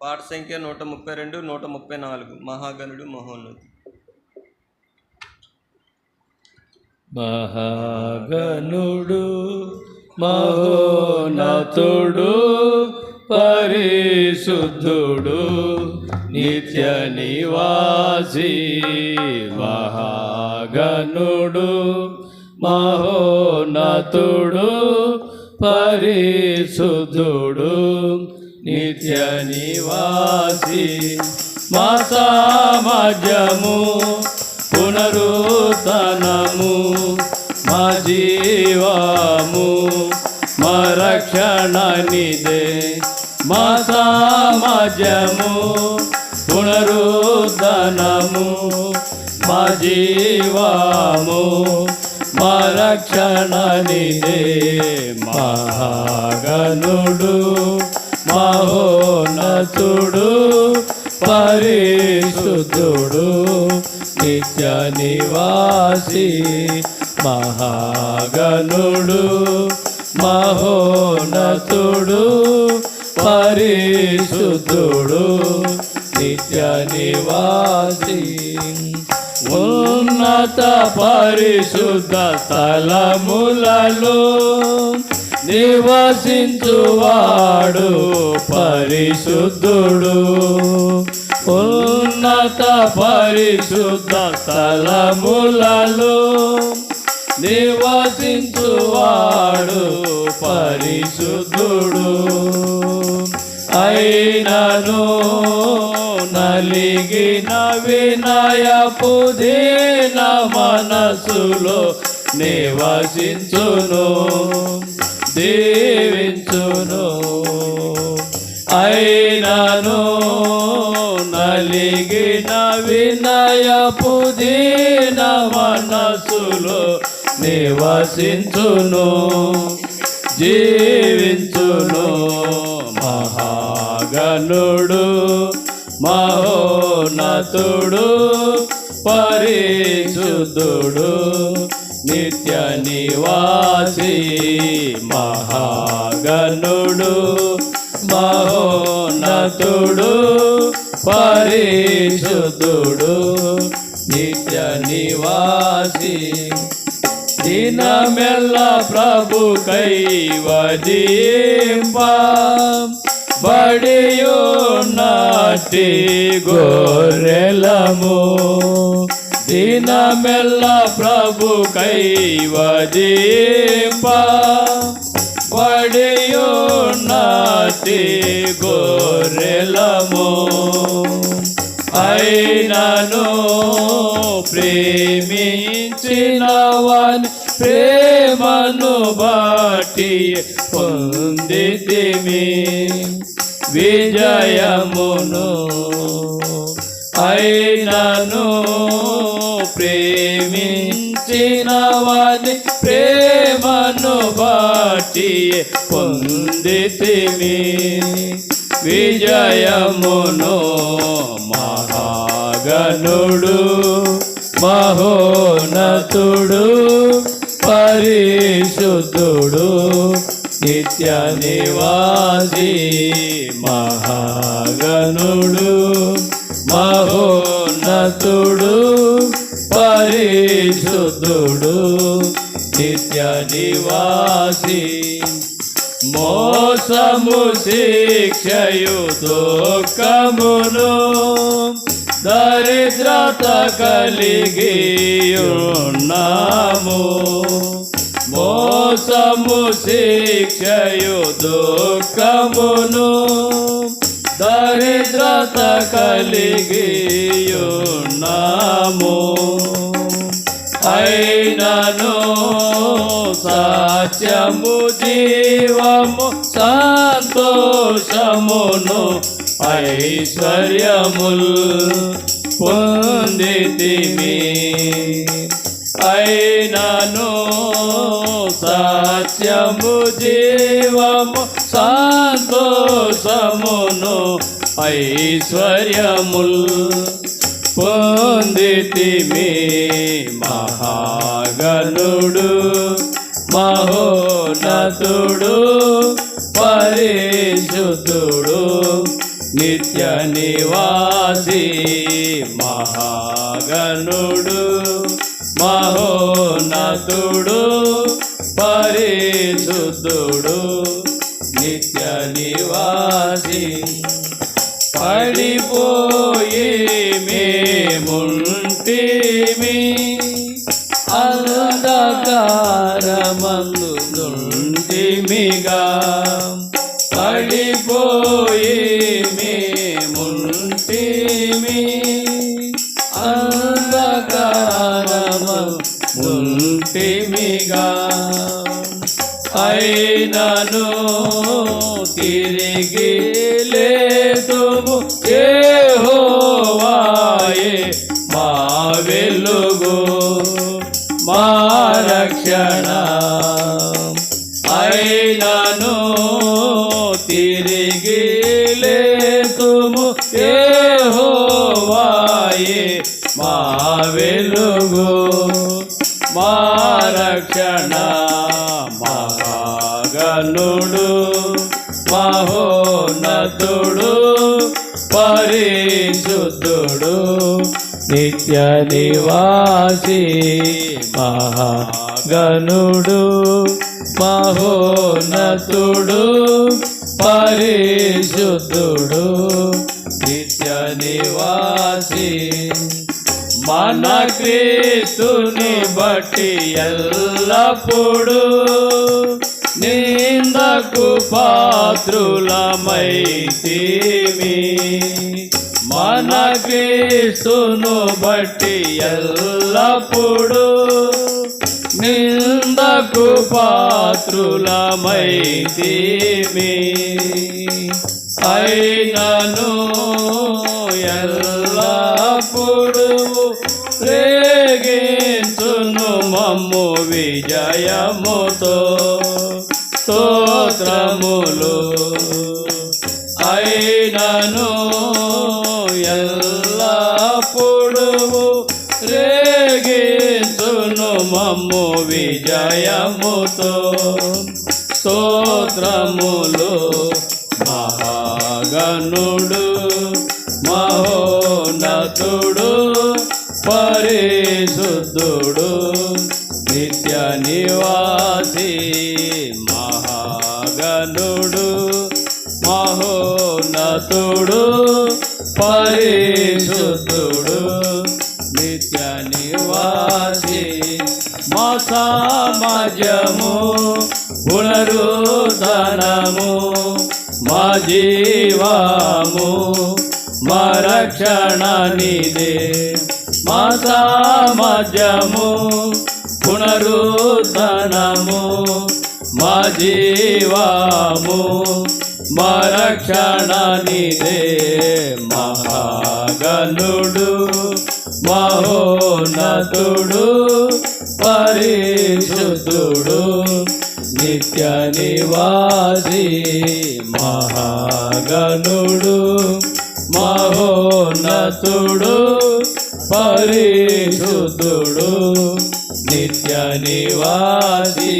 పాట సంఖ్య నూట ముప్పై రెండు నూట ముప్పై నాలుగు. మహాగణుడు మహోన్నతి మహాగణుడు మహోనతుడు పరిశుద్ధుడు నిత్య నివాసి మహాగణుడు మహోనతుడు పరిశుద్ధుడు నిత్య నివాసి మా సామజము పునరుతనము మా జీవము మా రక్షణ నిదే. మా సమాజము పునరుద్ధనము మా జీవము మా రక్షణ నిదే. మహాగణుడు మహోన్నతుడు పరిశుద్ధుడు నిత్య నివాసి మహాగణుడు మహోన్నతుడు పరిశుద్ధుడు నిత్య నివాసి. ఉన్నత పరిశుద్ధ స్థలములలో నివసించువాడు పరిశుద్ధుడు. ఉన్నత పరిశుద్ధ స్థలములలో నివసించువాడు పరిశుద్ధుడు. అయినను నలిగిన వినయపు దీన మనసులో నివసించును దీవించును. అయినను నలిగిన వినయపు దీన మనసులో నివసించును జీవించును. మహాగణుడు మహోన్నతుడు పరిశుద్ధుడు. నిత్య నివాసి మహాగణుడు మహోన్నతుడు పరిశుద్ధుడు. నిత్య నివాసి దినమెల్ల ప్రభు కైవదీంప బడియో నాటి గోరెలము దినమెల్ల ప్రభు కైవదీంప బడియో నాటి గొర్రెలము అయినను ప్రేమించిన వాని ప్రేమను బాటి పొందితిమి విజయమును అయినను ప్రేమించినవాని ప్రేమను బాటి పొందితిమి. విజయమును మహాగనుడు మహోనతుడు పరిశుద్ధుడు నిత్య నివాసి మహాగనుడు మహోన్నతుడు పరిశుద్ధుడు నిత్య నివాసి మోసము శిక్షయు దుఃఖమును దరిద్రత కలిగి ఉన్నాము మోసము శిక్షయు దుఃఖమును దరిద్రత కలిగి ఉన్నాము అయినను సత్యము జీవము సంతోషమును ఐశ్వర్యముల్ పొందితిమి. అయినను సత్యము జీవము సంతోషమును ఐశ్వర్యముల్ పొందితిమి మహాగణుడు మహోనతుడు పరిశుద్ధుడు నిత్య నివాసి మహాగణుడు మహోనతుడు పరిశుద్ధుడు నిత్య నివాసి. పరి ఉంటేమి అంధకారమందు నుండిమిగా పడిపోయి మేముంటిమి అంధకారమందుంటిమిగా అయినను తిరిగి యెహోవాయే మా వెలుగు మా రక్షణ మహాగనుడు మహోన్నతుడు పరిశుద్ధుడు నిత్య నివాసి మహాగనుడు మహోన్నతుడు పరిశుద్ధుడు. నివాసి మన క్రీస్తుని బట్టి ఎల్లప్పుడు నిందకు పాత్రులమైతిమి మన క్రీస్తును బట్టి ఎల్లప్పుడు నిందకు పాత్రులమైతిమి అయినను ఎల్లప్పుడు రేగించును మమ్ము విజయముతో. స్తోత్రములు అయినను ఎల్లప్పుడు రేగించును మమ్ము విజయముతో. స్తోత్రములు మహాగనుడు మహోన్నతుడు పరిశుద్ధుడు నిత్య నివాసి మహాగనుడు మహోన్నతుడు పరిశుద్ధుడు నిత్య నివాసి మా సమాజము పునరుద్ధనము మా జీవాము మా రక్షణ నిదే. మా సామజము పునరుద్ధనము మా జీవాము మా రక్షణ నిదే. మహాగనుడు మహోన్నతుడు పరిశుద్ధుడు నిత్య నివాసి మహాగణుడు మహోన్నతుడు పరిశుద్ధుడు నిత్య నివాసి.